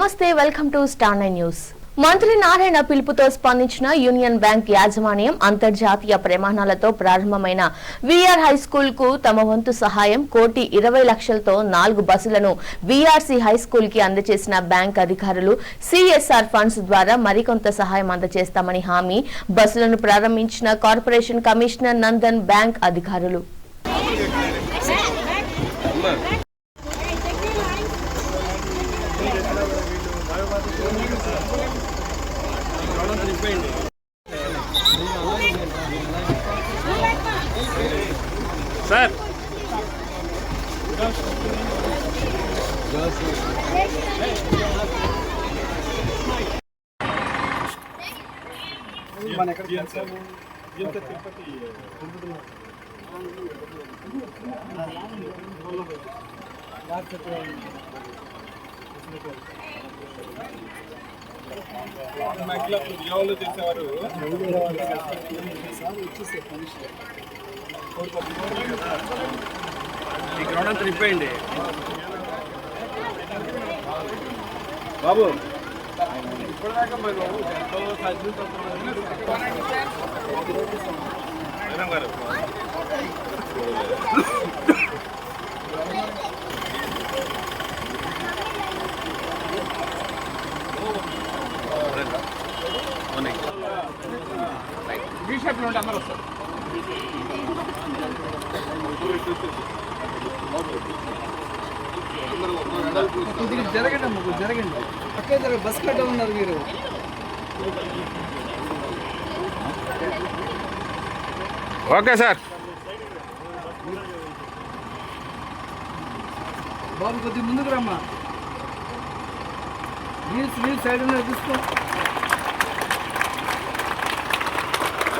నమస్తే welcome to star nine news మంత్రి నారాయణ పిలుపుతో స్పందించిన యూనియన్ బ్యాంక్ యాజమాన్యం అంతర్జాతీయ ప్రమాణాలతో ప్రారంభమైన వీఆర్ హై స్కూల్కు తమ వంతు సహాయం కోటి ఇరవై లక్షలతో నాలుగు బస్సులను వీఆర్సీ హై స్కూల్కి అందజేసిన బ్యాంక్ అధికారులు సిఎస్ఆర్ ఫండ్స్ ద్వారా మరికొంత సహాయం అందజేస్తామని హామీ బస్సులను ప్రారంభించిన కార్పొరేషన్ కమిషనర్ నందన్ బ్యాంక్ అధికారులు సార్. ఉద్యోగాలు చేసేవారు ఈ గ్రౌండ్ అంతా నింపేయండి బాబు. ఇప్పటిదాకా మీరు ఎంతో సర్వీస్ గారు. ఉంటే అందరూ వస్తారు కొద్దిగా జరగండి అమ్మ కొద్దిగా జరగండి అక్కడ జరగ బస్ కట్ట ఉన్నారు మీరు ఓకే సార్. బాబు కొద్దిగా ముందుకు రమ్మా. వీల్స్ వీల్స్ సైడ్ ఉన్నది తీసుకో డ్రైవర్ గారు ముందుకి వీల్స్ వీల్స్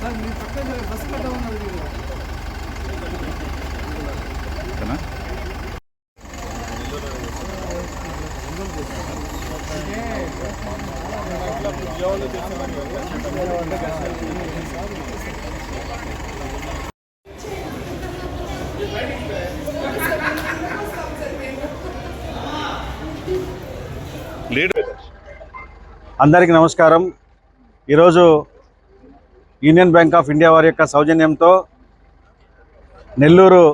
సార్ మీరు పక్కన కట్ట అందరికీ నమస్కారం. ఈరోజు యూనియన్ బ్యాంక్ ఆఫ్ ఇండియా వారి యొక్క సౌజన్యంతో నెల్లూరు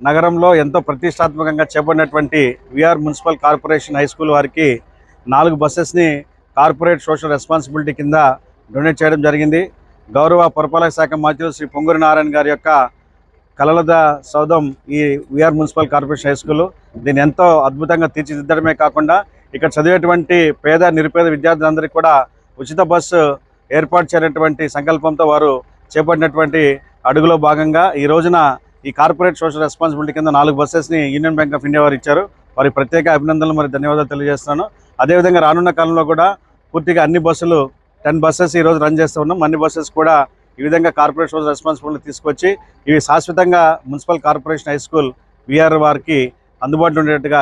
నగరంలో ఎంతో ప్రతిష్టాత్మకంగా చేపడినటువంటి VR municipal corporation high school వారికి నాలుగు బస్సెస్ని కార్పొరేట్ సోషల్ రెస్పాన్సిబిలిటీ కింద డొనేట్ చేయడం జరిగింది. గౌరవ పురపాలక శాఖ మంత్రులు శ్రీ పొంగూరి నారాయణ గారి యొక్క కలలద సౌధం ఈ VR municipal corporation high school. దీన్ని ఎంతో అద్భుతంగా తీర్చిదిద్దడమే కాకుండా ఇక్కడ చదివేటువంటి పేద నిరుపేద విద్యార్థులందరికీ కూడా ఉచిత బస్సు ఏర్పాటు చేయనటువంటి సంకల్పంతో వారు చేపట్టినటువంటి అడుగులో భాగంగా ఈ రోజున ఈ కార్పొరేట్ సోషల్ రెస్పాన్సిబిలిటీ కింద నాలుగు బస్సెస్ని యూనియన్ బ్యాంక్ ఆఫ్ ఇండియా వారు ఇచ్చారు. వారికి ప్రత్యేక అభినందనలు మరి ధన్యవాదాలు తెలియజేస్తున్నాను. అదేవిధంగా రానున్న కాలంలో కూడా పూర్తిగా అన్ని బస్సులు టెన్ బస్సెస్ ఈరోజు రన్ చేస్తూ ఉన్నాం. అన్ని బస్సెస్ కూడా ఈ విధంగా కార్పొరేట్ సోషల్ రెస్పాన్సిబిలిటీ తీసుకొచ్చి ఇవి శాశ్వతంగా municipal corporation high school VR వారికి అందుబాటులో ఉండేట్టుగా